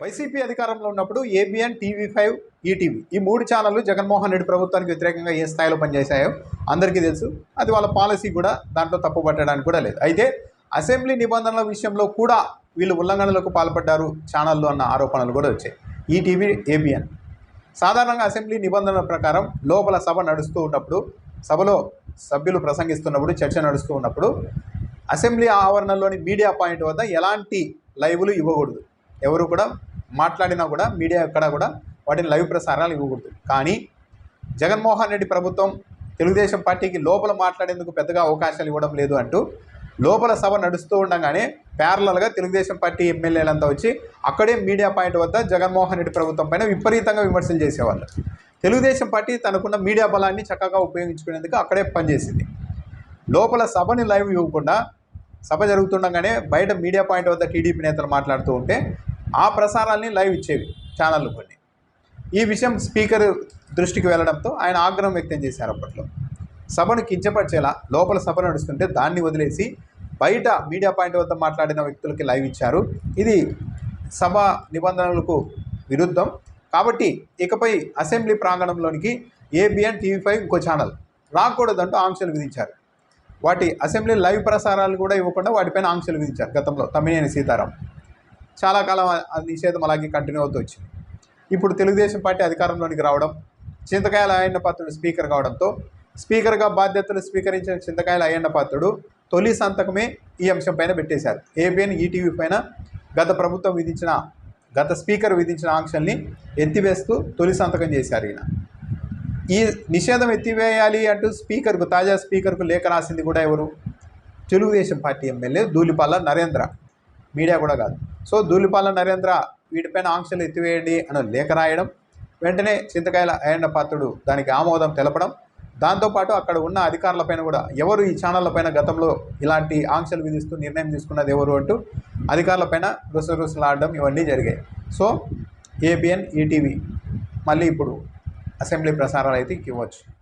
YCP అధికారంలో ఉన్నప్పుడు ABN TV five ETV ఈ మూడు ఛానళ్ళు జగన్మోహన్ రెడ్డి ప్రభుత్వానికి వ్యతిరేకంగా ఏ స్థాయిలో పనిచేశాయో అందరికీ తెలుసు. అది వాళ్ళ పాలసీ కూడా దాంట్లో తప్పు పట్టడానికి కూడా లేదు. అయితే అసెంబ్లీ నిబంధనల విషయంలో కూడా వీళ్ళు ఉల్లంఘనలకు పాల్పడ్డారు ఛానళ్ళు అన్న ఆరోపణలు కూడా వచ్చాయి. ETV ABN. సాధారణంగా అసెంబ్లీ నిబంధనల ప్రకారం లోపల సభ నడుస్తూ ఉన్నప్పుడు సభలో సభ్యులు ప్రసంగిస్తున్నప్పుడు చర్చ నడుస్తూ ఉన్నప్పుడు అసెంబ్లీ ఆవరణలోని మీడియా పాయింట్ వద్ద ఎలాంటి లైవ్లు ఇవ్వకూడదు. ఎవరు కూడా మాట్లాడినా కూడా మీడియా ఎక్కడ కూడా వాటిని లైవ్ ప్రసారాలు ఇవ్వకూడదు. కానీ జగన్మోహన్ రెడ్డి ప్రభుత్వం తెలుగుదేశం పార్టీకి లోపల మాట్లాడేందుకు పెద్దగా అవకాశాలు ఇవ్వడం లేదు అంటూ లోపల సభ నడుస్తూ ఉండగానే ప్యారలల్గా తెలుగుదేశం పార్టీ ఎమ్మెల్యేలంతా వచ్చి అక్కడే మీడియా పాయింట్ వద్ద జగన్మోహన్ రెడ్డి ప్రభుత్వం పైన విపరీతంగా విమర్శలు చేసేవాళ్ళు. తెలుగుదేశం పార్టీ తనకున్న మీడియా బలాన్ని చక్కగా ఉపయోగించుకునేందుకు అక్కడే పనిచేసింది. లోపల సభని లైవ్ ఇవ్వకుండా సభ జరుగుతుండగానే బయట మీడియా పాయింట్ వద్ద టీడీపీ నేతలు మాట్లాడుతూ ఉంటే ఆ ప్రసారాల్ని లైవ్ ఇచ్చేవి ఛానళ్ళు కొన్ని. ఈ విషయం స్పీకర్ దృష్టికి వెళ్ళడంతో ఆయన ఆగ్రహం వ్యక్తం చేశారు అప్పట్లో. సభను కించపరిచేలా లోపల సభ నడుస్తుంటే దాన్ని వదిలేసి బయట మీడియా పాయింట్ వద్ద మాట్లాడిన వ్యక్తులకి లైవ్ ఇచ్చారు. ఇది సభ నిబంధనలకు విరుద్ధం. కాబట్టి ఇకపై అసెంబ్లీ ప్రాంగణంలోనికి ఏబిఎన్ టీవీ ఫైవ్ ఇంకో ఛానల్ రాకూడదంటూ ఆంక్షలు విధించారు. వాటి అసెంబ్లీ లైవ్ ప్రసారాలు కూడా ఇవ్వకుండా వాటిపైన ఆంక్షలు విధించారు గతంలో తమ్మినేని సీతారాం. చాలా కాలం నిషేధం అలాగే కంటిన్యూ అవుతూ వచ్చింది. ఇప్పుడు తెలుగుదేశం పార్టీ అధికారంలోనికి రావడం చింతకాయల అయ్యన్న పాత్రుడు స్పీకర్ కావడంతో స్పీకర్గా బాధ్యతలు స్వీకరించిన చింతకాయల అయ్యన్న పాత్రుడు తొలి సంతకమే ఈ అంశం పైన పెట్టేశారు. ఏబిఎన్ ఈటీవీ పైన గత ప్రభుత్వం విధించిన గత స్పీకర్ విధించిన ఆంక్షల్ని ఎత్తివేస్తూ తొలి సంతకం చేశారు ఈయన. ఈ నిషేధం ఎత్తివేయాలి అంటూ స్పీకర్కు తాజా స్పీకర్కు లేఖ రాసింది కూడా ఎవరు? Telugu Desam party MLA Dhulipala Narendra. Media కూడా కాదు. సో ధూళిపాల నరేంద్ర వీటిపైన ఆంక్షలు ఎత్తివేయండి అని లేఖ రాయడం వెంటనే చింతకాయల అయ్యన్న పాత్రుడు దానికి ఆమోదం తెలపడం దాంతోపాటు అక్కడ ఉన్న అధికారులపైన కూడా ఎవరు ఈ ఛానళ్ళపైన గతంలో ఇలాంటి ఆంక్షలు విధిస్తూ నిర్ణయం తీసుకున్నది ఎవరు అంటూ అధికారులపైన రుసరుసలాడడం ఇవన్నీ జరిగాయి. So ABN ETV. మళ్ళీ ఇప్పుడు అసెంబ్లీ ప్రసారాలు అయితే ఇవ్వచ్చు.